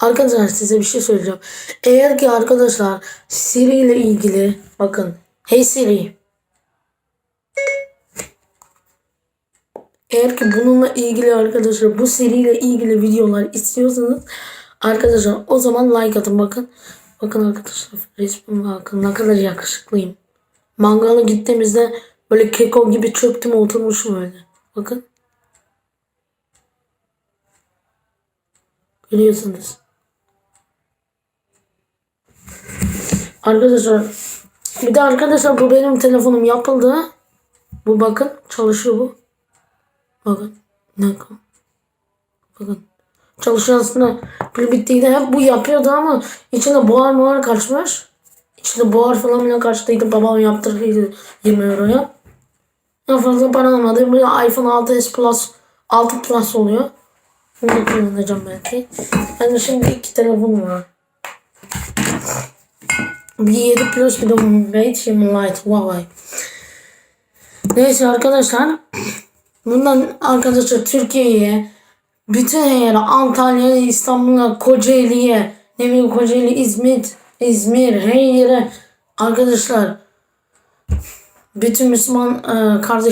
Arkadaşlar size bir şey söyleyeceğim. Eğer ki arkadaşlar Siri ile ilgili bakın. Hey Siri. Eğer ki bununla ilgili arkadaşlar bu seriyle ilgili videolar istiyorsanız arkadaşlar o zaman like atın bakın. Bakın arkadaşlar resmime bakın ne kadar yakışıklıyım. Mangala gittiğimizde böyle keko gibi çöktüm oturmuşum öyle. Bakın. Görüyorsunuz. Arkadaşlar bir de arkadaşlar bu benim telefonum yapıldı. Bu bakın çalışıyor bu. Bakın. Bakın. Bakın. Çalışıyor aslında. Pil bittiydi. Hep bu yapıyordu ama içinde buhar muhar kaçmış. İçinde buhar falan bile kaçtıydı. Babam yaptırdıydı 20 euroya. Ya fazla para almadı. Bir iPhone 6s Plus 6 Plus oluyor. Bunu kullanacağım belki. De şimdi iki telefonum var. Bir 7 Plus bir de Mate 20 Lite. Huawei. Neyse arkadaşlar. Bundan arkadaşlar Türkiye'ye bütün yere Antalya'ya, İstanbul'a, Kocaeli'ye, ne bileyim Kocaeli, İzmir, İzmir her yere arkadaşlar bütün Müslüman e, kardeşler